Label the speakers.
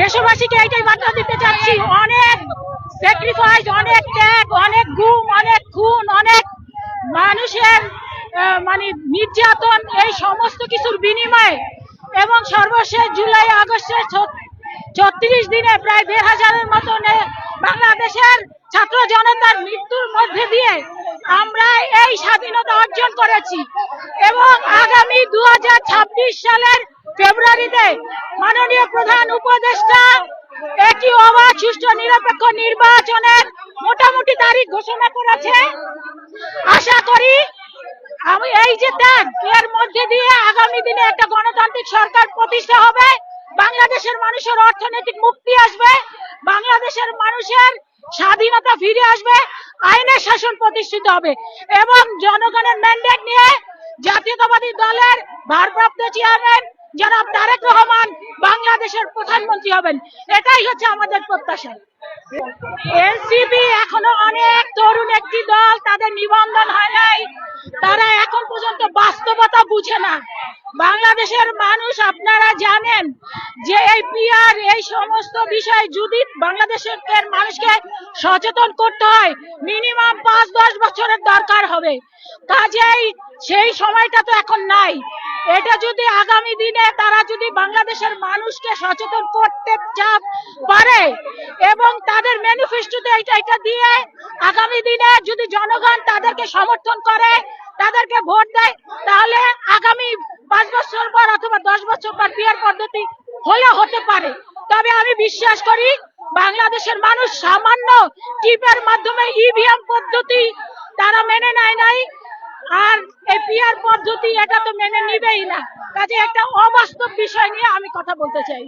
Speaker 1: দেশবাসীকে এইটাই বার্তা দিতে চাচ্ছি, অনেক স্যাক্রিফাইস অনেক ত্যাগ, অনেক গুম, অনেক খুন, অনেক মানুষের মানে নির্যাতন, এই সমস্ত কিছুর বিনিময়ে এবং সর্বশেষ জুলাই, আগস্টের ছত্রিশ দিনে প্রায় দেড় হাজারের মতন বাংলাদেশের ছাত্র জনতার মৃত্যুর মধ্যে দিয়ে আমরা এই স্বাধীনতা অর্জন করেছি এবং আগামী দু হাজার ছাব্বিশ সালের ফেব্রুয়ারিতে মাননীয় প্রধান উপদেষ্টা একটি অবাধ সুষ্ঠু নিরপেক্ষ নির্বাচনের মোটামুটি তারিখ ঘোষণা করেছে। আশা করি আমি এই যে ত্যাগ এর মধ্যে দিয়ে আগামী দিনে একটা গণতান্ত্রিক সরকার প্রতিষ্ঠা হবে। বাংলাদেশের মানুষের অর্থনৈতিক মুক্তি আসবে। বাংলাদেশের মানুষের স্বাধীনতা ফিরে আসবে। আইনের শাসন প্রতিষ্ঠিত হবে। এবং জনগণের ম্যান্ডেট নিয়ে জাতীয়তাবাদী দলের ভারপ্রাপ্ত চেয়ারম্যান জনাব তারেক রহমান বাংলাদেশের প্রধানমন্ত্রী হবেন। এটাই হচ্ছে আমাদের প্রত্যাশা। এনসিপি এখনও অনেক তরুণ একটি দল, তাদের নিবন্ধন হয় নাই। তারা এখন পর্যন্ত বাস্তবতা বুঝে না। বাংলাদেশের মানুষ, আপনারা জানেন যে এই পিআর এই সমস্ত বিষয় যদি বাংলাদেশের মানুষকে সচেতন করতে হয়, মিনিমাম পাঁচ দশ বছরের দরকার হবে। কাজেই সেই সময়টা তো এখন নাই। এটা যদি আগামী দিনে তারা যদি বাংলাদেশের মানুষকে সচেতন করতে চাপ পারে এবং তাদের ম্যানিফেস্টোতে এটা এটা দিয়ে আগামী দিনে যদি জনগণ তাদেরকে সমর্থন করে, তাদেরকে ভোট দেয়, তাহলে আগামী পাঁচ বছর পর অথবা দশ বছর পর বিয়ের পদ্ধতি হলে হতে পারে। তবে আমি বিশ্বাস করি বাংলাদেশের মানুষ সামান্য টিপের মাধ্যমে ইভিএম পদ্ধতি তারা মেনে নেয় নাই। আর এই পিয়ার পদ্ধতি এটা তো মেনে নিবেই না, কাজে একটা অবাস্তব বিষয় নিয়ে আমি কথা বলতে চাই